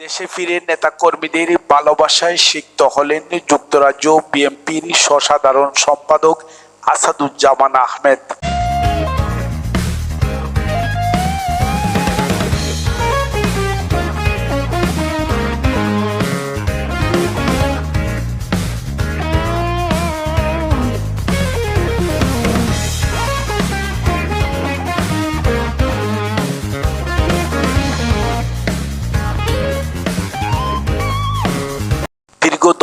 দেশে ফিরে নেতাকর্মীদের ভালোবাসায় সিক্ত হলেন যুক্তরাজ্য বিএনপির সসাধারণ সম্পাদক আসাদুজ্জামান আহমেদ।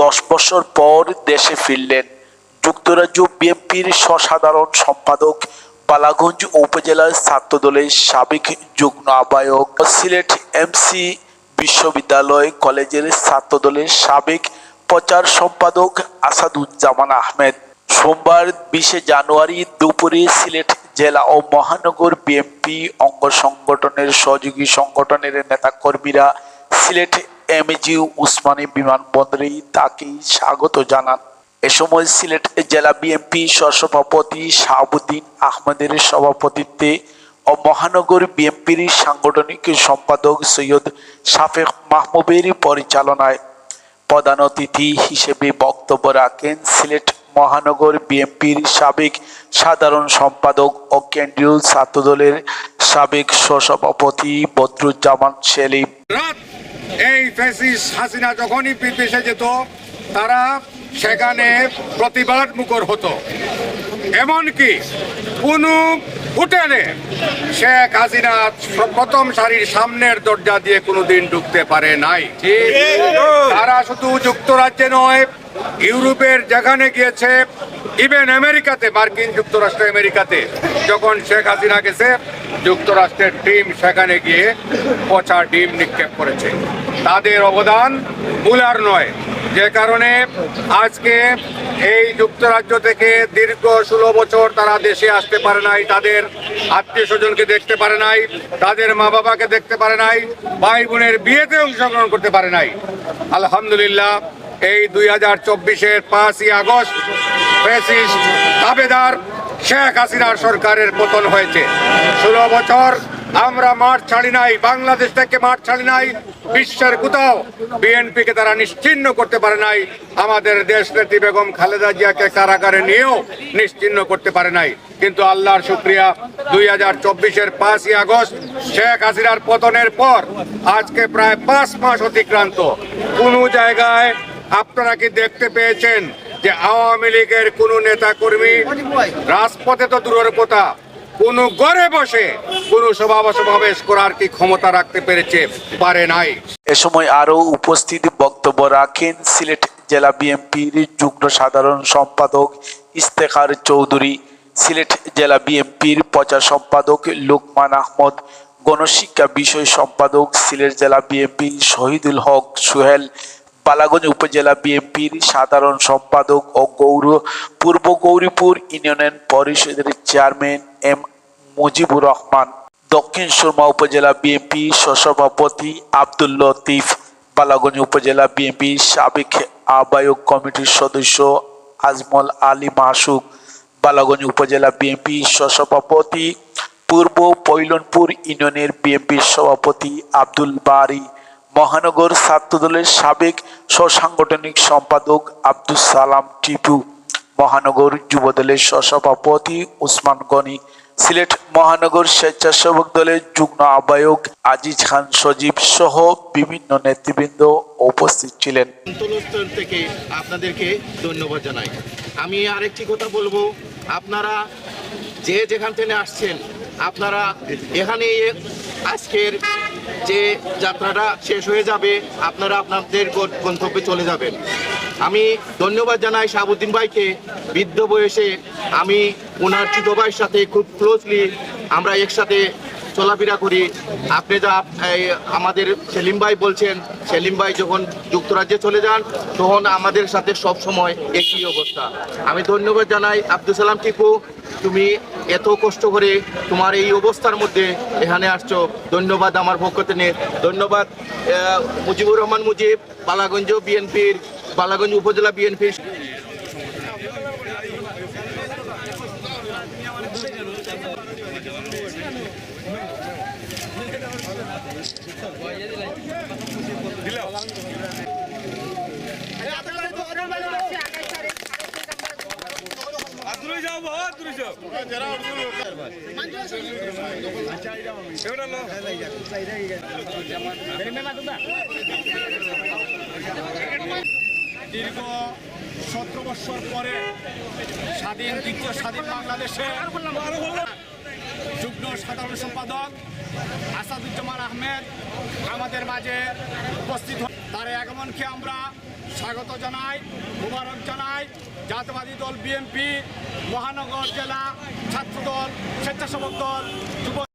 দশ বছর পর দেশে ফিরলেন। যুক্তরাজ্য বিএনপির সসাধারণ সম্পাদক পালাগঞ্জ উপজেলার ছাত্রদলের সাবেক যুগ্ম আহ্বায়ক, সিলেট এমসি বিশ্ববিদ্যালয় কলেজের ছাত্রদলের সাবেক প্রচার সম্পাদক আসাদুজ্জামান আহমেদ। সোমবার বিশে জানুয়ারি দুপুরে সিলেট জেলা ও মহানগর বিএনপি অঙ্গ সংগঠনের সহযোগী সংগঠনের নেতাকর্মীরা সিলেট এমজি উসমানী বিমানবন্দরে তাকে স্বাগত জানান। এ সময় সিলেট জেলা বিএনপি সহসভাপতি শাহাবুদ্দিন আহমেদের সভাপতিত্বে ও মহানগর বিএনপির সাংগঠনিক সম্পাদক সৈয়দ শাফেক মাহমুবের পরিচালনায় প্রধান অতিথি হিসেবে বক্তব্য রাখেন সিলেট মহানগর বিএনপির সাবেক সাধারণ সম্পাদক ও কেন্দ্রীয় ছাত্রদলের সাবেক সহসভাপতি বদরুজ্জামান সেলিম। এই ফেসিস হাসিনা যখনই বিদেশে যেত, তারা সেখানে প্রতিবাদ মুখর হতো। এমনকি কোনো হোটেলে শেখ হাসিনা প্রথম সারির সামনের দরজা দিয়ে কোনোদিন ঢুকতে পারে নাই। তারা শুধু যুক্তরাজ্যে নয়, ইউরোপের যেখানে গিয়েছে ইভেন আমেরিকাতে মার্কিন যুক্তরাষ্ট্র আমেরিকাতে যখন শেখ হাসিনা গেছে যুক্তরাষ্ট্রের টিম সেখানে গিয়ে পচা ডিম নিক্ষেপ করেছে। তাদের অবদান মূলার নয়। যে কারণে আজকে এই যুক্তরাজ্য থেকে দীর্ঘ ষোলো বছর তারা দেশে আসতে পারে নাই, তাদের আত্মীয় স্বজনকে দেখতে পারে নাই, তাদের মা বাবাকে দেখতে পারে নাই ভাই বোনের বিয়েতে অংশগ্রহণ করতে পারে নাই। আলহামদুলিল্লাহ, এই দুই হাজার চব্বিশের পাঁচই আগস্ট ফেসিস্ট দাবেদার শেখ হাসিনার সরকারের পতন হয়েছে। ষোলো বছর আমরা মাঠ ছাড়ি নাই, বাংলাদেশ থেকে মাঠ ছাড়ি নাই, বিশ্বের কোথাও বিএনপিকে তারা নিশ্চিহ্ন করতে পারে নাই, আমাদের দেশ নেত্রী বেগম খালেদা জিয়াকে কারাগারে নিয়েও নিশ্চিহ্ন করতে পারে নাই। কিন্তু আল্লাহর শুক্রিয়া, দুই হাজার চব্বিশের পাঁচই আগস্ট শেখ হাসিনার পতনের পর আজকে প্রায় পাঁচ মাস অতিক্রান্ত। কোনো জায়গায় আপনারা কি দেখতে পেয়েছেন যে আওয়ামী লীগের কোন নেতা কর্মী রাজপথে তো দূরের কথা, কোন ঘরে বসে কোন সভা সমাবেশ করার কি ক্ষমতা রাখতে পেরেছে? পারে নাই। এ সময় আরও উপস্থিত বক্তব্য রাখেন সিলেট জেলা বিএনপির যুগ্ম সাধারণ সম্পাদক ইস্তেখার চৌধুরী, সিলেট জেলা বিএনপির প্রচার সম্পাদক লোকমান আহমদ, গণশিক্ষা বিষয় সম্পাদক সিলেট জেলা বিএনপি শহীদুল হক সোহেল বালাগঞ্জ উপজেলা বিএনপির সাধারণ সম্পাদক ও গৌর, পূর্ব গৌরীপুর ইউনিয়ন পরিষদের চেয়ারম্যান এম মুজিবুর রহমান, দক্ষিণ সুরমা উপজেলা বিএনপি সহসভাপতি আব্দুল লতিফ, বালাগঞ্জ উপজেলা বিএনপি সাবেক আহ্বায়ক কমিটির সদস্য আজমল আলী মাসুক, বালাগঞ্জ উপজেলা বিএনপি সহসভাপতি, পূর্ব পৈলনপুর ইউনিয়নের বিএনপির সভাপতি আব্দুল বারি মহানগর ছাত্রদলের সাবেক সহসাংগঠনিক সম্পাদক আব্দুল সালাম টিপু, মহানগর যুবদলের সহসভাপতি উসমান গনি, সিলেট মহানগর স্বেচ্ছাসেবক দলের যুগ্ম আহ্বায়ক আজিজ খান সজীব সহ বিভিন্ন নেতৃবৃন্দ উপস্থিত ছিলেন। থেকে আপনাদেরকে ধন্যবাদ জানাই। আমি আরেকটি কথা বলব, আপনারা যে যেখান থেকে আসছেন, আপনারা এখানে আজকের যে যাত্রাটা শেষ হয়ে যাবে, আপনারা আপনাদের গন্তব্যে চলে যাবেন। আমি ধন্যবাদ জানাই শাহাবুদ্দিন ভাইকে। বৃদ্ধ বয়সে আমি ওনার ছোট ভাইয়ের সাথে খুব ক্লোজলি আমরা একসাথে চলাফেরা করি। আপনি যা আমাদের সেলিম ভাই বলছেন, সেলিম ভাই যখন যুক্তরাজ্যে চলে যান, তখন আমাদের সাথে সব সময় একই অবস্থা। আমি ধন্যবাদ জানাই। আব্দুল সালাম টিপু, তুমি এত কষ্ট করে তোমার এই অবস্থার মধ্যে এখানে আসছো। ধন্যবাদ আমার পক্ষ থেকে। ধন্যবাদ মুজিবুর রহমান মুজিব, বালাগঞ্জ বিএনপির, বালাগঞ্জ উপজেলা বিএনপির দিলে দীর্ঘ সতেরো বছর পরে স্বাধীন, দ্বিতীয় স্বাধীন বাংলাদেশে যুগ্ম সাধারণ সম্পাদক আসাদুজ্জামান আহমেদ আমাদের মাঝে উপস্থিত। তার আগমনকে আমরা স্বাগত জানাই, মুবারক জানাই। জাতীয়বাদী দল, বিএনপি, মহানগর জেলা, ছাত্রদল, স্বেচ্ছাসেবক দল, যুব